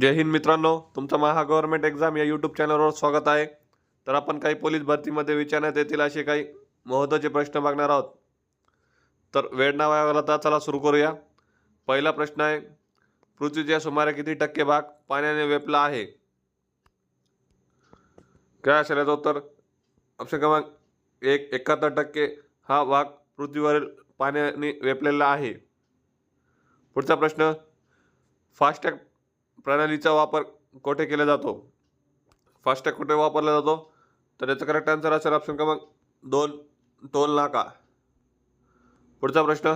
जय हिंद मित्रांनो तुमचं Maha government exam या यूट्यूब चॅनलवर स्वागत आहे. तर आपण काही पोलीस भरतीमध्ये विचारण्यात येतील असे काही महत्त्वाचे प्रश्न बघणार आहोत. तर वेळ ना वाया तर चला सुरू करूया. पहिला प्रश्न आहे पृथ्वीच्या सुमारे किती टक्के भाग पाण्याने वेपला आहे? काय असेल याचं उत्तर? ऑप्शन क्रमांक एक एकाहत्तर टक्के हा भाग पृथ्वीवरील पाण्याने वेपलेला आहे. पुढचा प्रश्न फास्टॅग प्रणालीचा वापर कोठे केला जातो? फास्टॅग कुठे वापरला जातो? तर याचा करेक्ट आन्सर असेल ऑप्शन क्रमांक दोन टोल नाका. पुढचा प्रश्न.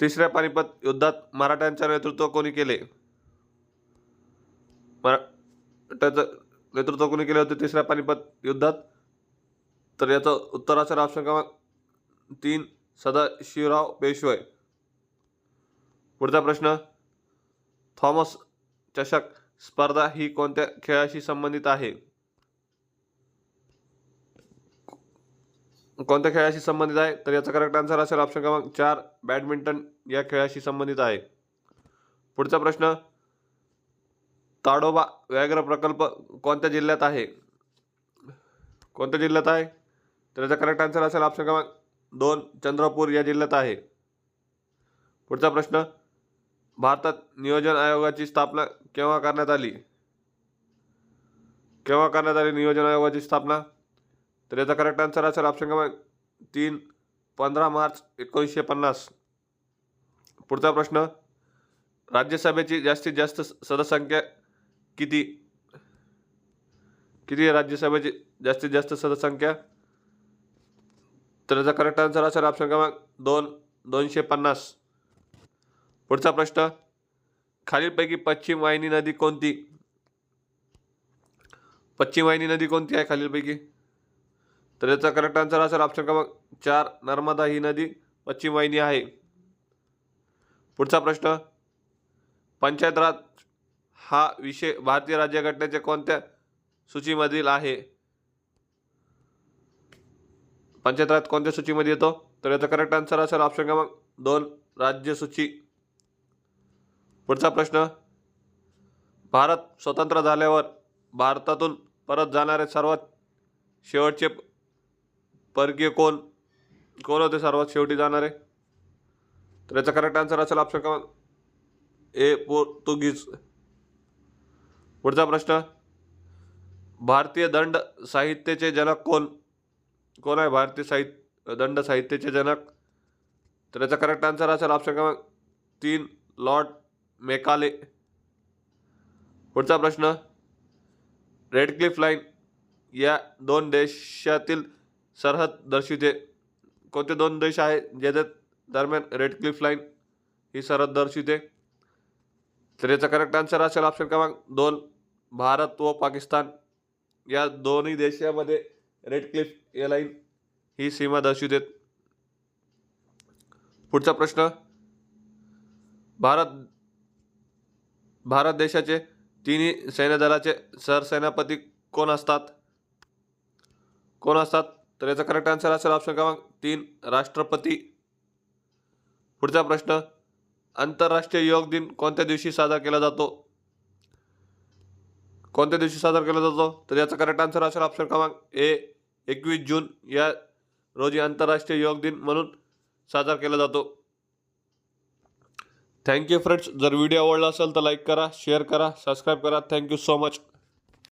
तिसऱ्या पानिपत युद्धात मराठ्यांचे नेतृत्व कोणी केले? मराठ्याचं नेतृत्व कोणी केले होते तिसऱ्या पानिपत युद्धात? तर याचं उत्तर असेल ऑप्शन क्रमांक तीन सदाशिवराव पेशवे. पुढचा प्रश्न. थॉमस चषक स्पर्धा ही कोणत्या खेळाशी संबंधित आहे? कोणत्या खेळाशी संबंधित आहे? तर याचा करेक्ट आन्सर असेल ऑप्शन क्रमांक चार बॅडमिंटन या खेळाशी संबंधित आहे. पुढचा प्रश्न ताडोबा व्याघ्र प्रकल्प कोणत्या जिल्ह्यात आहे? कोणत्या जिल्ह्यात आहे? तर याचा करेक्ट आन्सर असेल ऑप्शन क्रमांक दोन चंद्रपूर या जिल्ह्यात आहे. पुढचा प्रश्न भारतात नियोजन आयोगाची स्थापना केव्हा करण्यात आली? केव्हा करण्यात आली नियोजन आयोगाची स्थापना? तर याचा करेक्ट आन्सर असेल ऑप्शन क्रमांक तीन पंधरा मार्च एकोणीसशे पन्नास. पुढचा प्रश्न राज्यसभेची जास्तीत जास्त सदसंख्या सदस्यसंख्या किती? किती आहे राज्यसभेची जास्तीत जास्त सदस्यसंख्या? तर याचा करेक्ट आन्सर असेल ऑप्शन क्रमांक दोन दोनशे पन्नास. पुढचा प्रश्न. खालीलपैकी पश्चिम वाहिनी नदी कोणती? पश्चिम वाहिनी नदी कोणती आहे खालीलपैकी? तर याचा करेक्ट आन्सर असेल ऑप्शन क्रमांक चार नर्मदा ही नदी पश्चिम वाहिनी आहे. पुढचा प्रश्न. पंचायत राज हा विषय भारतीय राज्यघटनेच्या कोणत्या सूचीमधील आहे? पंचायत राज कोणत्या सूचीमध्ये येतो? तर याचा करेक्ट आन्सर असेल ऑप्शन क्रमांक दोन राज्य सूची पुढचा प्रश्न. भारत स्वतंत्र झाल्यावर भारतातून परत जाणारे सर्वात शेवटचे परकीय कोण? कोण होते सर्वात शेवटी जाणारे? तर याचा करेक्ट आन्सर असेल ऑप्शन क्रमांक ए पोर्तुगीज. पुढचा प्रश्न. भारतीय दंड साहित्याचे जनक कोण? कोण आहे भारतीय साहित्य दंड साहित्याचे जनक? तर याचा करेक्ट आन्सर असेल ऑप्शन क्रमांक तीन लॉर्ड मेकाले. पुढचा प्रश्न. रेड क्लिफ लाईन या दोन देशातील सरहद दर्शविते. कोणते दोन देश आहे ज्याच्या दरम्यान रेड क्लिफ लाईन ही सरहद दर्शविते? तर याचा करेक्ट आन्सर असेल ऑप्शन क्रमांक दोन भारत व पाकिस्तान. या दोन्ही देशामध्ये रेड क्लिफ या लाईन ही सीमा दर्शविते. पुढचा प्रश्न. भारत भारत देशाचे तिन्ही सैन्यदलाचे सरसेनापती कोण असतात? कोण असतात? तर याचा करेक्ट आन्सर असेल ऑप्शन क्रमांक तीन राष्ट्रपती. पुढचा प्रश्न आंतरराष्ट्रीय योग दिन कोणत्या दिवशी साजरा केला जातो? कोणत्या दिवशी साजरा केला जातो? तर याचा करेक्ट आन्सर असेल ऑप्शन क्रमांक ए एकवीस जून. या रोजी आंतरराष्ट्रीय योग दिन म्हणून साजरा केला जातो. थँक्यू फ्रेंड्स जर व्हिडिओ आवडला असेल तर लाईक करा शेअर करा सबस्क्राईब करा. Thank you so much